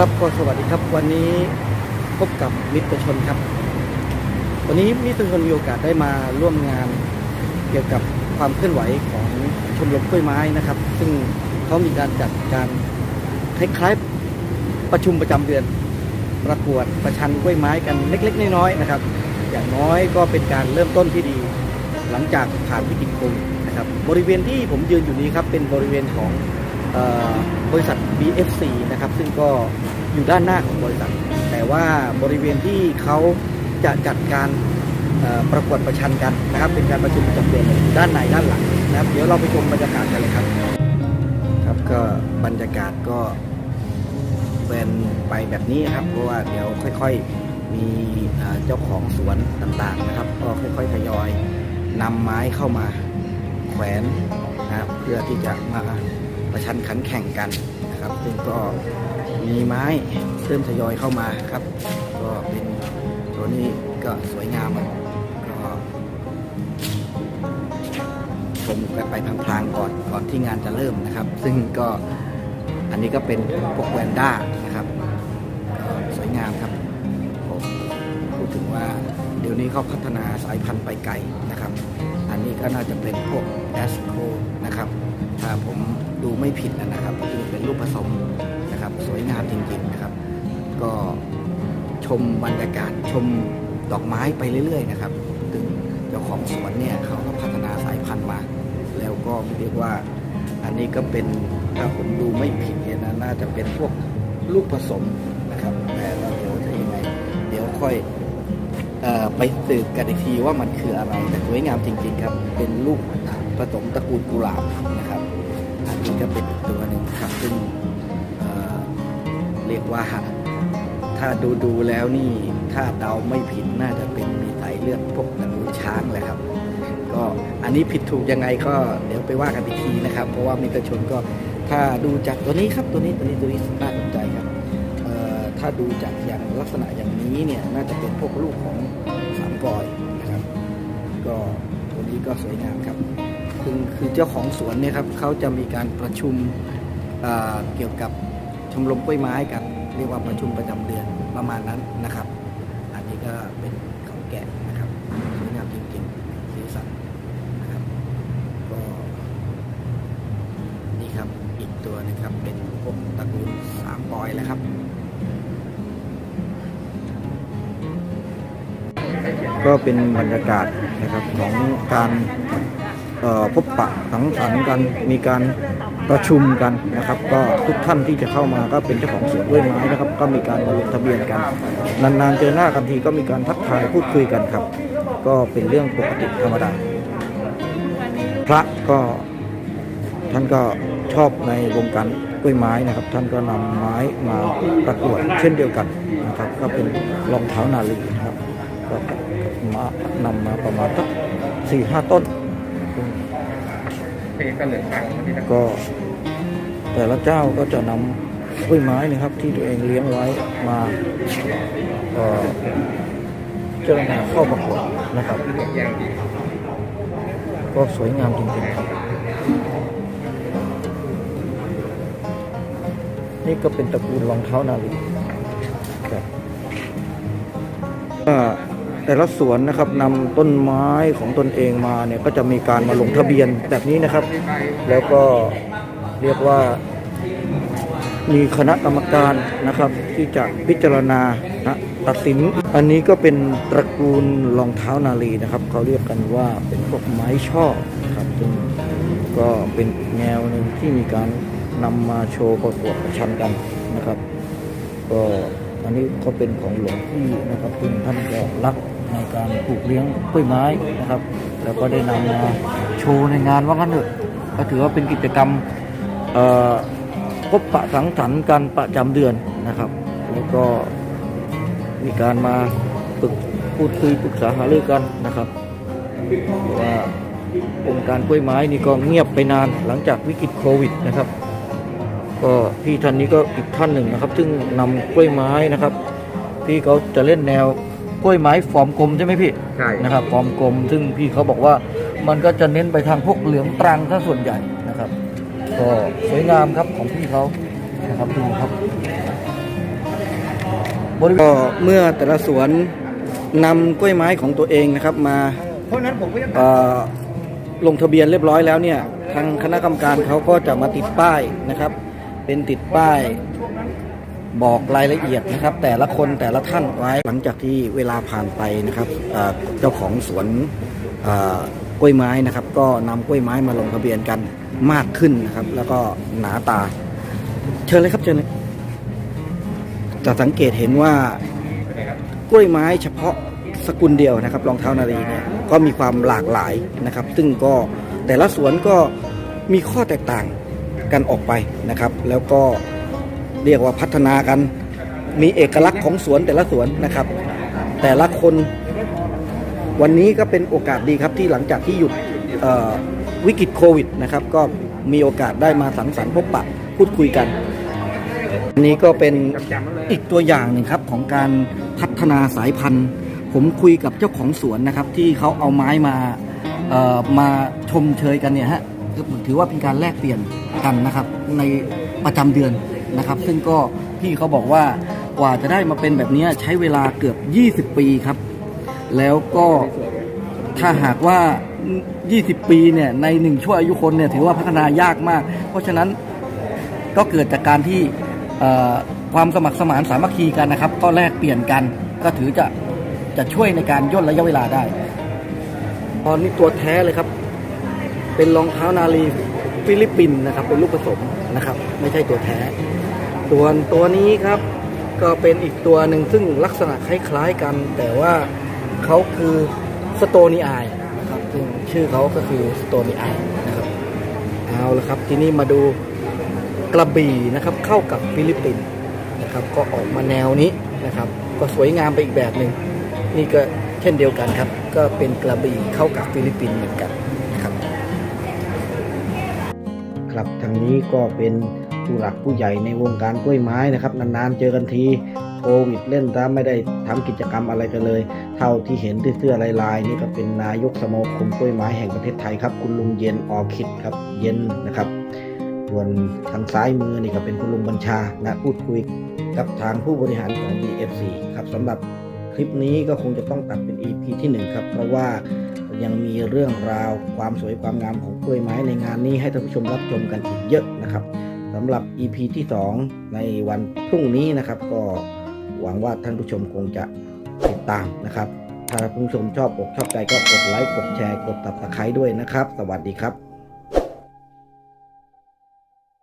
ครับก็สวัสดีครับวันนี้พบกับมิตรชนครับ วันนี้มิตรชนมีโอกาสได้มาร่วมงานเกี่ยวกับความเคลื่อนไหวของชมรมกล้วยไม้นะครับ ซึ่งเขามีการจัดการคล้ายๆประชุมประจำเดือน ประกวดประชันกล้วยไม้กันเล็ก ๆ น้อยๆนะครับ อย่างน้อยก็เป็นการเริ่มต้นที่ดี หลังจากผ่านวิกฤตโควิดนะครับบริเวณที่ผมยืนอยู่นี้ครับเป็นบริเวณของ บริษัท BFC นะครับ ซึ่งก็อยู่ด้านหน้าของบริษัท แต่ว่าบริเวณที่เขาจะจัดการประกวดประชันกันนะครับ เป็นการประชุมประจำเดือนอยู่ด้านในด้านหลังนะครับ เดี๋ยวเราไปชมบรรยากาศกันเลยครับ ครับก็บรรยากาศก็เป็นไปแบบนี้ครับ เพราะว่าเดี๋ยวค่อยๆมีเอ่อเจ้าของสวนต่างๆนะครับ ก็ค่อยๆทยอยนำไม้เข้ามาแขวนนะครับเพื่อที่จะมา ประชันขันแข่งกันนะครับ ซึ่งก็มีไม้เริ่มทยอยเข้ามาครับ ก็เป็นตัวนี้ก็สวยงามก็ชมกันไปพลางๆก่อนก่อนที่งานจะเริ่มนะครับ ซึ่งก็อันนี้ก็เป็นพวกแวนด้านะครับสวยงามครับผมพูดถึงว่าเดี๋ยวนี้เขาพัฒนาสายพันธุ์ไปไกลนะครับ ก็น่าจะเป็นพวกแอสโคนะครับ ถ้าผมดูไม่ผิดนะครับก็คือเป็นรูปผสมนะครับ สวยงามจริงๆนะครับ ก็ชมบรรยากาศชมดอกไม้ไปเรื่อย ๆ นะครับซึ่งเจ้าของสวนเนี่ยเขาก็พัฒนาสายพันธุ์มา แล้วก็เรียกว่าอันนี้ก็เป็นถ้าผมดูไม่ผิดเนี่ยนะน่าจะเป็นพวกลูกผสมนะครับแต่เราเดี๋ยวจะยังไง เดี๋ยวค่อย ไปสืบกันอีกทีว่ามันคืออะไร แต่สวยงามจริง ๆ ครับ เป็นลูกผสมตระกูลกุหลาบนะครับ อันนี้ก็เป็นตัวหนึ่งครับซึ่งเเรียกว่าถ้าดูดูแล้วนี่ถ้าเดาไม่ผิดน่าจะเป็นมีสายเลือดพวกตระกูลช้างแหละครับ ก็อันนี้ผิดถูกยังไงก็เดี๋ยวไปว่ากันอีกทีนะครับ เพราะว่ามิตรชนก็ถ้าดูจากตัวนี้ครับตัวนี้ตัวนี้ตัวนี้น่าสนใจครับถ้าดูจากอย่างลักษณะอย่างนี้เนี่ยน่าจะเป็นพวกลูกของ ก็สวยงามครับคือคือเจ้าของสวนเนี่ยครับเขาจะมีการประชุมเเกี่ยวกับชมรมกล้วยไม้กันเรียกว่าประชุมประจำเดือนประมาณนั้นนะครับ อันนี้ก็เป็นเขาแกะนะครับสวยงามจริงๆสีสันนะครับก็นี่ครับอีกตัวนึงครับเป็นพวกตระกูลสามปอยแหละครับ ก็เป็นบรรยากาศ นะครับของการพบปะสังสรรค์กันมีการประชุมกันนะครับ ก็ทุกท่านที่จะเข้ามาก็เป็นเจ้าของสวนกล้วยไม้นะครับ ก็มีการมาลงทะเบียนกัน นานๆเจอหน้ากันทีก็มีการทักทายพูดคุยกันครับ ก็เป็นเรื่องปกติธรรมดา พระก็ท่านก็ชอบในวงการกล้วยไม้นะครับ ท่านก็นำไม้มาประกวดเช่นเดียวกันนะครับ ก็เป็นรองเท้านาลีนะครับ มานำมาประมาณสักสี่ห้าต้นเพลงก็เหลือฟังที่นะก็ แต่ละเจ้าก็จะนำกล้วยไม้นะครับ ที่ตัวเองเลี้ยงไว้มาเอ่อเจรณาเข้าประกวดนะครับอย่างดีก็สวยงามจริงๆครับ นี่ก็เป็นตระกูลรองเท้านาลีครับอ่า แต่ละสวนนะครับนำต้นไม้ของตนเองมาเนี่ยก็จะมีการมาลงทะเบียนแบบนี้นะครับ แล้วก็เรียกว่า มีคณะกรรมการนะครับ ที่จะพิจารณานะตัดสิน อันนี้ก็เป็นตระกูลรองเท้านาลีนะครับ เขาเรียกกันว่าเป็นพวกไม้ช่อครับซึ่งก็เป็นแนวหนึ่งที่มีการนำมาโชว์ประกวดประชันกันนะครับ ก็อันนี้ก็เป็นของหลวงพี่นะครับซึ่งท่านก็รัก ในการปลูกเลี้ยงกล้วยไม้นะครับ แล้วก็ได้นำมาโชว์ในงานว่างั้นเถอะก็ถือว่าเป็นกิจกรรมพบปะสังสรรค์กันประจำเดือนนะครับ แล้วก็มีการมาฝึกพูดคุยปรึกษาหารือกันนะครับว่าองค์การกล้วยไม้นี่ก็เงียบไปนานหลังจากวิกฤตโควิดนะครับ ก็พี่ท่านนี้ก็อีกท่านหนึ่งนะครับ ซึ่งนำกล้วยไม้นะครับพี่เขาจะเล่นแนว กล้วยไม้ฟอร์มกลมใช่ไหมพี่ใช่นะครับฟอร์มกลม ซึ่งพี่เขาบอกว่ามันก็จะเน้นไปทางพวกเหลืองตรังถ้าส่วนใหญ่นะครับ ก็สวยงามครับของพี่เขานะครับดูครับบริเวณก็เมื่อแต่ละสวนนำกล้วยไม้ของตัวเองนะครับมาเพราะนั้นผมก็จะเอ่อลงทะเบียนเรียบร้อยแล้วเนี่ยทางคณะกรรมการเขาก็จะมาติดป้ายนะครับ เป็นติดป้าย บอกรายละเอียดนะครับ แต่ละคนแต่ละท่านไว้หลังจากที่เวลาผ่านไปนะครับเจ้าของสวนกล้วยไม้นะครับ ก็นำกล้วยไม้มาลงทะเบียนกันมากขึ้นนะครับ แล้วก็หนาตา เชิญเลยครับเชิญเลยจะสังเกตเห็นว่ากล้วยไม้เฉพาะสกุลเดียวนะครับรองเท้านารีเนี่ยก็มีความหลากหลายนะครับ ซึ่งก็แต่ละสวนก็มีข้อแตกต่างกันออกไปนะครับ แล้วก็ เรียกว่าพัฒนากัน มีเอกลักษณ์ของสวนแต่ละสวนนะครับ แต่ละคนวันนี้ก็เป็นโอกาสดีครับที่หลังจากที่หยุดวิกฤตโควิดนะครับ ก็มีโอกาสได้มาสังสรรค์พบปะพูดคุยกันอันนี้ก็เป็นอีกตัวอย่างหนึ่งครับของการพัฒนาสายพันธุ์ ผมคุยกับเจ้าของสวนนะครับ ที่เขาเอาไม้มามาชมเชยกันเนี่ยฮะถือว่าเป็นการแลกเปลี่ยนกันนะครับในประจำเดือน นะครับ ซึ่งก็พี่เขาบอกว่ากว่าจะได้มาเป็นแบบนี้ใช้เวลาเกือบ 20 ปีครับ แล้วก็ถ้าหากว่า 20 ปีเนี่ยในหนึ่งชั่วอายุคนเนี่ยถือว่าพัฒนายากมาก เพราะฉะนั้นก็เกิดจากการที่ความสมัครสมานสามัคคีกันนะครับ ก็แลกเปลี่ยนกันก็ถือจะจะช่วยในการย่นระยะเวลาได้ ตอนนี้ตัวแท้เลยครับ เป็นรองเท้านาลีฟิลิปปินส์นะครับ เป็นลูกผสมนะครับ ไม่ใช่ตัวแท้ ส่วนตัวนี้ครับก็เป็นอีกตัวหนึ่งซึ่งลักษณะคล้ายๆกัน แต่ว่าเขาคือสโตนีไอนะครับซึ่งชื่อเขาก็คือสโตนีไอนะครับเอาละครับทีนี้มาดูกระบี่นะครับเข้ากับฟิลิปปินส์นะครับก็ออกมาแนวนี้นะครับ ก็สวยงามไปอีกแบบหนึ่งนี่ก็เช่นเดียวกันครับ ก็เป็นกระบี่เข้ากับฟิลิปปินส์เหมือนกันนะครับ ครับทางนี้ก็เป็น ผู้หลักผู้ใหญ่ในวงการกล้วยไม้นะครับนานๆเจอกันทีโควิดเล่นซะไม่ได้ทำกิจกรรมอะไรกันเลย เท่าที่เห็นเสื้อลายๆนี่ก็เป็นนายกสมาคมกล้วยไม้แห่งประเทศไทยครับ คุณลุงเย็นออคิดครับเย็นนะครับ ส่วนทางซ้ายมือนี่ก็เป็นคุณลุงบัญชานะพูดคุยกับทางผู้บริหารของ BFC ครับสำหรับคลิปนี้ก็คงจะต้องตัดเป็น EP ที่ 1 ครับ เพราะว่ายังมีเรื่องราวความสวยความงามของกล้วยไม้ในงานนี้ให้ท่านผู้ชมรับชมกันอีกเยอะนะครับ สำหรับ EP ที่ 2 ในวันพรุ่งนี้นะครับ ก็หวังว่าท่านผู้ชมคงจะติดตามนะครับ ถ้าท่านผู้ชมชอบอกชอบใจก็กดไลค์กดแชร์กดตับตะไคร้ด้วยนะครับ สวัสดีครับ